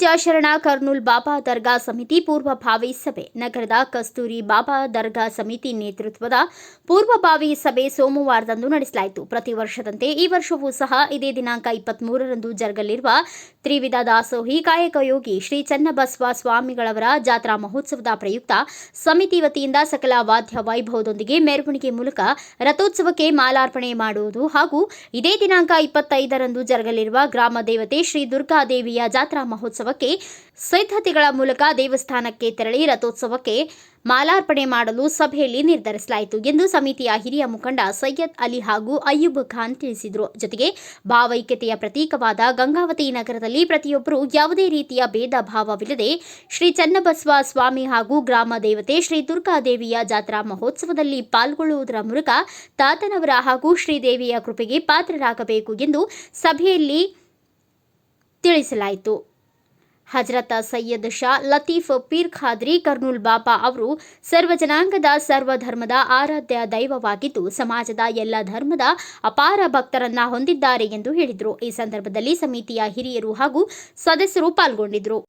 ಶರಣ ಕರ್ನೂಲ್ ಬಾಬಾ ದರ್ಗಾ ಸಮಿತಿ ಪೂರ್ವಭಾವಿ ಸಭೆ. ನಗರದ ಕಸ್ತೂರಿ ಬಾಬಾ ದರ್ಗಾ ಸಮಿತಿ ನೇತೃತ್ವದ ಪೂರ್ವಭಾವಿ ಸಭೆ ಸೋಮವಾರದಂದು ನಡೆಸಲಾಯಿತು. ಪ್ರತಿ ವರ್ಷದಂತೆ ಈ ವರ್ಷವೂ ಸಹ ಇದೇ ದಿನಾಂಕ ಇಪ್ಪತ್ಮೂರರಂದು ಜರುಗಲಿರುವ ತ್ರಿವಿಧ ದಾಸೋಹಿ ಕಾಯಕಯೋಗಿ ಶ್ರೀ ಚನ್ನಬಸವ ಸ್ವಾಮಿಗಳವರ ಜಾತ್ರಾ ಮಹೋತ್ಸವದ ಪ್ರಯುಕ್ತ ಸಮಿತಿ ವತಿಯಿಂದ ಸಕಲ ವಾದ್ಯ ವೈಭವದೊಂದಿಗೆ ಮೆರವಣಿಗೆ ಮೂಲಕ ರಥೋತ್ಸವಕ್ಕೆ ಮಾಲಾರ್ಪಣೆ ಮಾಡುವುದು ಹಾಗೂ ಇದೇ ದಿನಾಂಕ ಇಪ್ಪತ್ತೈದರಂದು ಜರುಗಲಿರುವ ಗ್ರಾಮ ದೇವತೆ ಶ್ರೀ ದುರ್ಗಾದೇವಿಯ ಜಾತ್ರಾ ಮಹೋತ್ಸವಕ್ಕೆ ಸಿದ್ಧತೆಗಳ ಮೂಲಕ ದೇವಸ್ಥಾನಕ್ಕೆ ತೆರಳಿ ರಥೋತ್ಸವಕ್ಕೆ ಮಾಲಾರ್ಪಣೆ ಮಾಡಲು ಸಭೆಯಲ್ಲಿ ನಿರ್ಧರಿಸಲಾಯಿತು ಎಂದು ಸಮಿತಿಯ ಹಿರಿಯ ಮುಖಂಡ ಸೈಯದ್ ಅಲಿ ಹಾಗೂ ಅಯ್ಯೂಬ್ ಖಾನ್ ತಿಳಿಸಿದರು. ಜೊತೆಗೆ ಭಾವೈಕ್ಯತೆಯ ಪ್ರತೀಕವಾದ ಗಂಗಾವತಿ ನಗರದಲ್ಲಿ ಪ್ರತಿಯೊಬ್ಬರು ಯಾವುದೇ ರೀತಿಯ ಭೇದ ಭಾವವಿಲ್ಲದೆ ಶ್ರೀ ಚನ್ನಬಸವ ಸ್ವಾಮಿ ಹಾಗೂ ಗ್ರಾಮ ದೇವತೆ ಶ್ರೀ ದುರ್ಗಾದೇವಿಯ ಜಾತ್ರಾ ಮಹೋತ್ಸವದಲ್ಲಿ ಪಾಲ್ಗೊಳ್ಳುವುದರ ಮೂಲಕ ತಾತನವರ ಹಾಗೂ ಶ್ರೀದೇವಿಯ ಕೃಪೆಗೆ ಪಾತ್ರರಾಗಬೇಕು ಎಂದು ಸಭೆಯಲ್ಲಿ ತಿಳಿಸಲಾಯಿತು. ಹಜರತ್ ಸೈಯದ್ ಶಾ ಲತೀಫ್ ಪೀರ್ ಖಾದ್ರಿ, ಕರ್ನೂಲ್ ಬಾಬಾ ಅವರು ಸರ್ವ ಜನಾಂಗದ ಸರ್ವಧರ್ಮದ ಆರಾಧ್ಯ ದೈವವಾಗಿದ್ದು, ಸಮಾಜದ ಎಲ್ಲ ಧರ್ಮದ ಅಪಾರ ಭಕ್ತರನ್ನ ಹೊಂದಿದ್ದಾರೆ ಎಂದು ಹೇಳಿದರು. ಈ ಸಂದರ್ಭದಲ್ಲಿ ಸಮಿತಿಯ ಹಿರಿಯರು ಹಾಗೂ ಸದಸ್ಯರು ಪಾಲ್ಗೊಂಡಿದ್ದರು.